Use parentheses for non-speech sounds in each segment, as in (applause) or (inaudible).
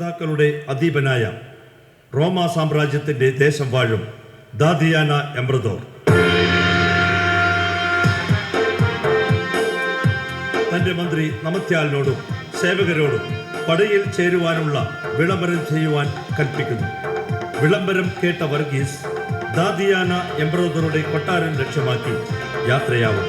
നേതാക്കളുടെ അധീപനായ റോമ സാമ്രാജ്യത്തിന്റെ ദേശം വാഴും ദാദിയാന എംബ്രദോർ. തന്റെ മന്ത്രി നമത്യാലിനോടും സേവകരോടും പടയിൽ ചേരുവാനുള്ള വിളംബരം ചെയ്യുവാൻ കൽപ്പിക്കുന്നു. വിളംബരം കേട്ട വർഗീസ് ദാദിയാന എംബ്രോദറുടെ കൊട്ടാരം ലക്ഷ്യമാക്കി യാത്രയാവും.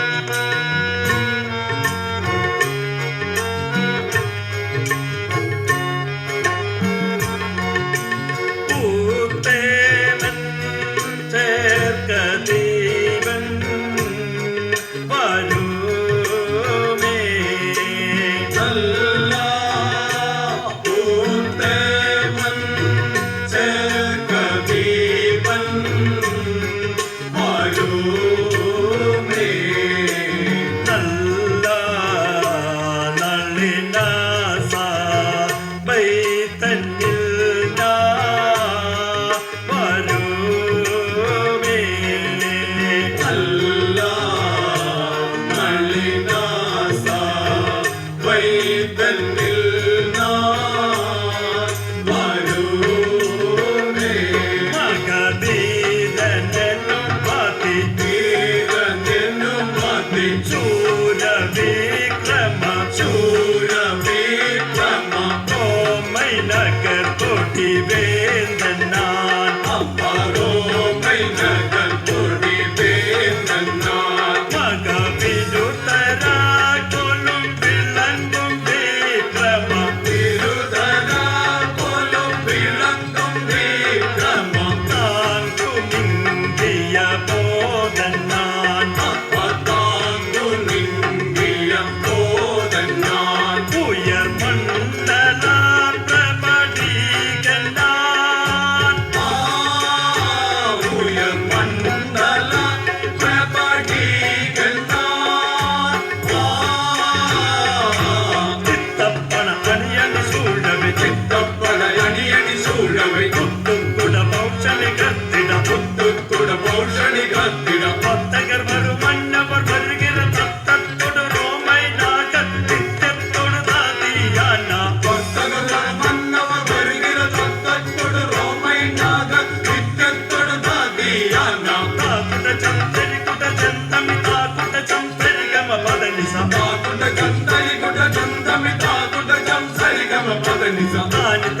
there.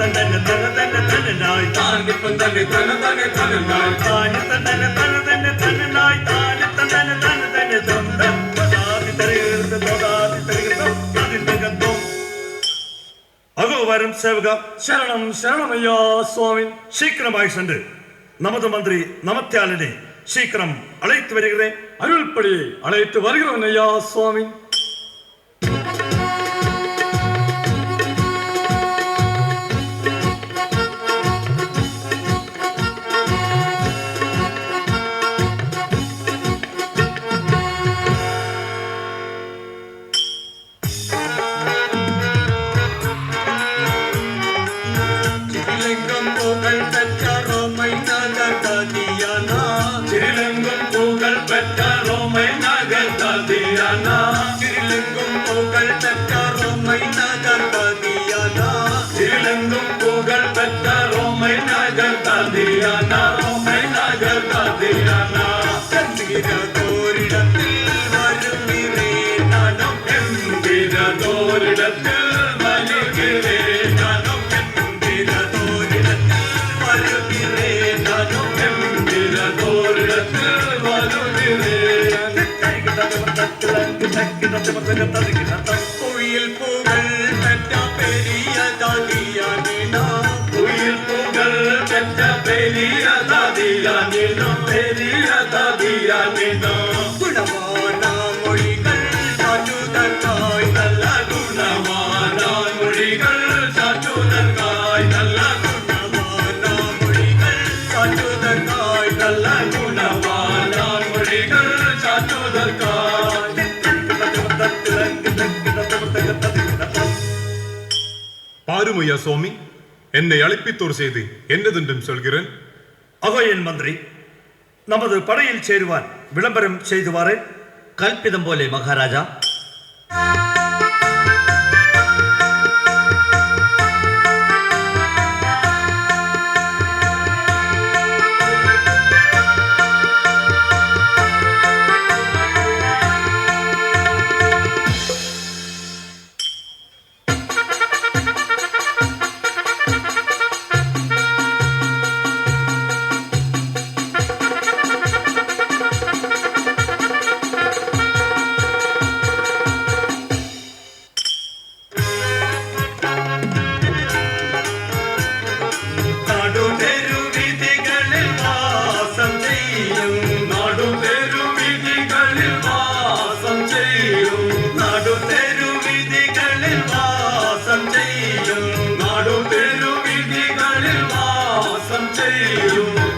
താനി തന്നന തന തന തനനായി താനിപ്പം തന്നെ തന തന്നെ തനനായി താനി തന്നന തന തന തനനായി താനി തന്നന തന തന തന്ത തദാതി തരികിട തദാതി തരികിട തദിന്തകത്തോ അഗോ വരും സേവക ശരണം ശരണമയ്യാ സ്വാമി சீக்கிரமாய் சென்று நமது மந்திரி நமத்தியாலனை சீக்கிரம் அழைத்து வருகிறேன் அருள்படி அழைத்து வருகிறோம் ஐயா சுவாமி ரோமை நகர் தாதியானா திரிலெங்கும் புகழ் பெற்ற ரோமை நகர் தாதியானா ரோமை நகர் தாதியானா தோரிடத்தில் வருகிறேன் நானும் என்கிற தோரிடத்தில் Gracias. யாரும் ஐயா சுவாமி என்னை அழைப்பித்தோர் செய்து என்னதென்றும் சொல்கிறேன்? அகோயன் மந்திரி நமது படையில் சேருவார் விளம்பரம் செய்துவாரே கல்பிதம் போலே மகாராஜா. some tea you.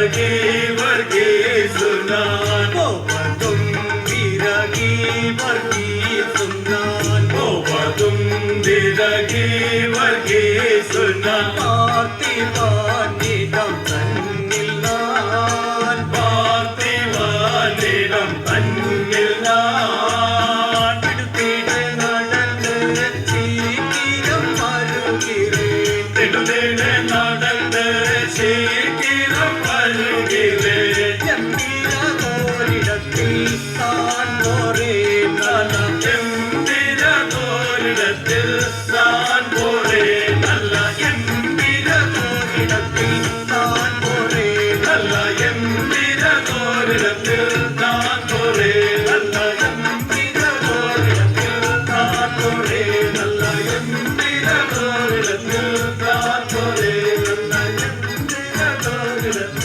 वर्गे वर्गे सुना तुम विरगे वर्गे सुना तुम विरगे वर्गे सुना आरती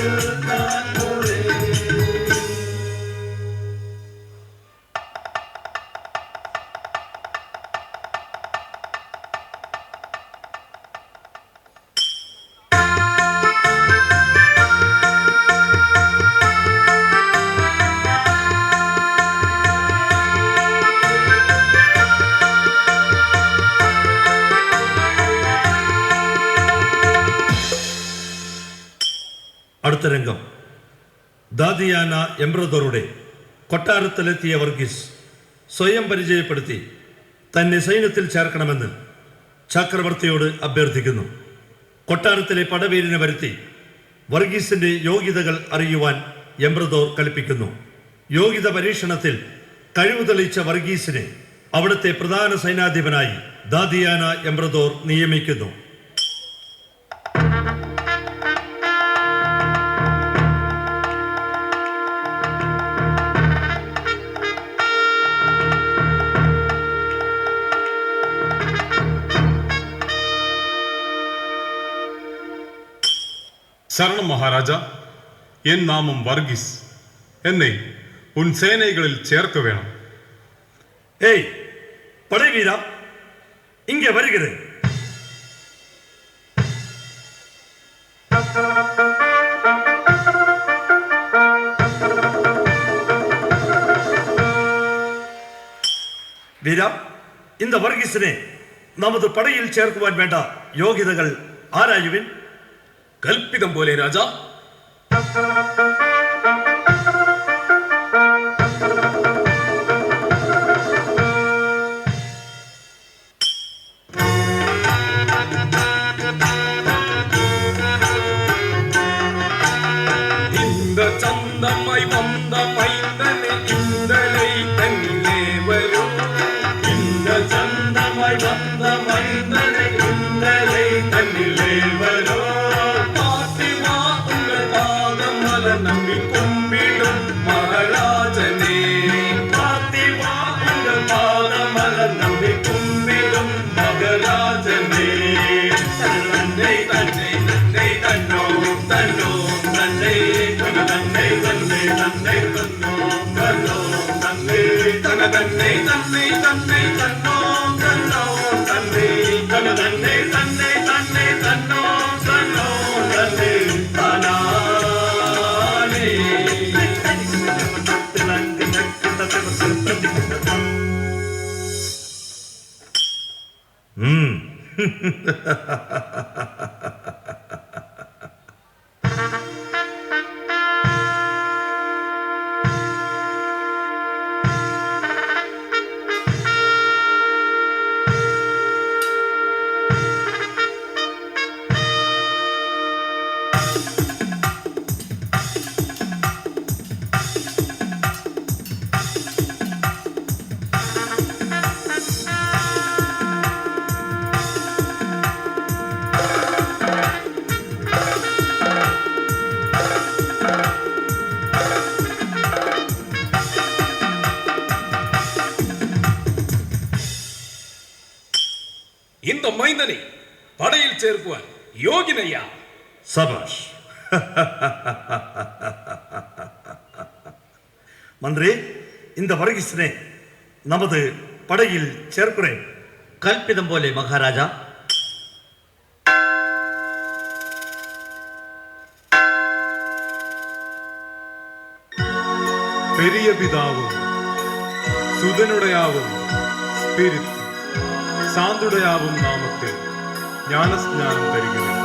good. ദാദിയാന എംബ്രദറുടെ കൊട്ടാരത്തിലെത്തിയ വർഗീസ് സ്വയം പരിചയപ്പെടുത്തി തന്നെ സൈന്യത്തിൽ ചേർക്കണമെന്ന് ചക്രവർത്തിയോട് അഭ്യർത്ഥിക്കുന്നു. കൊട്ടാരത്തിലെ പടവീരിനെ വരുത്തി വർഗീസിന്റെ യോഗ്യതകൾ അറിയുവാൻ എംബ്രദോർ കൽപ്പിക്കുന്നു. യോഗ്യത പരീക്ഷണത്തിൽ കഴിവ് തെളിയിച്ച വർഗീസിനെ അവിടുത്തെ പ്രധാന സൈനാധിപനായി ദാദിയാന എംബ്രദോർ നിയമിക്കുന്നു. சரணம் மகாராஜா என் நாமம் வர்கீஸ் என்னை உன் சேனைகளில் சேர்க்க வேணும் ஏய் படை வீரா இங்கே வருகிறேன் വീര இந்த വർഗീസിനെ நமது പടയിൽ ചേർക്കുവാൻ വേണ്ട യോഗ്യതകൾ ആരായുവിൻ കൽപ്പിതം പോലെ രാജ இந்த ചന്തമായി വന്ന తన్నే తన్నే తన్నే తన్నో తన్నో తన్నే. తన తన్నే తన్నే తన్నే తన్నో తన్నో తన్నే. తనానే. (laughs) இந்த மைந்தனை படையில் சேர்க்குவார் யோகினையா? சபாஷ். மந்திரி இந்த வர்கீசனை நமது படையில் சேர்க்கிறேன். கல்பிதம் போலே மகாராஜா. பெரிய பிதாவும் சுதனுடையாவும் ஸ்பிரிட் സാന്തുടയാവും നാമത്തിൽ. ജ്ഞാനസ്നാനം തരികയും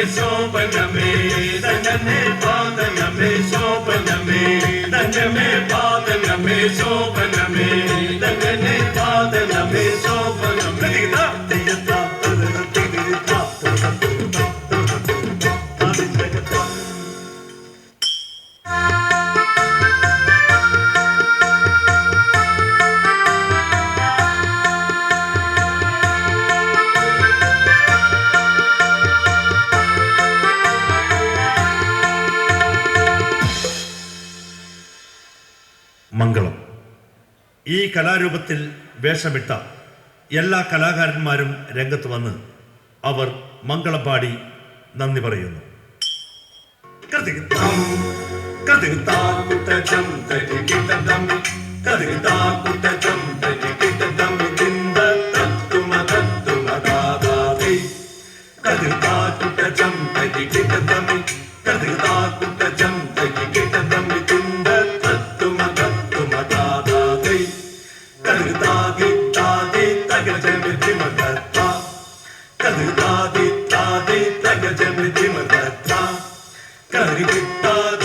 ശോഭനമേ ധന്യമേ പാദനമേ ശോഭനമേ ധന്യമേ പാദനമേ ശോഭനമേ ധന്യമേ കലാരൂപത്തിൽ വേഷമിട്ട എല്ലാ കലാകാരന്മാരും രംഗത്ത് വന്ന് അവർ മംഗളപാടി നന്ദി പറയുന്നു. കഥ കഥ കുട്ടം തരി Victor.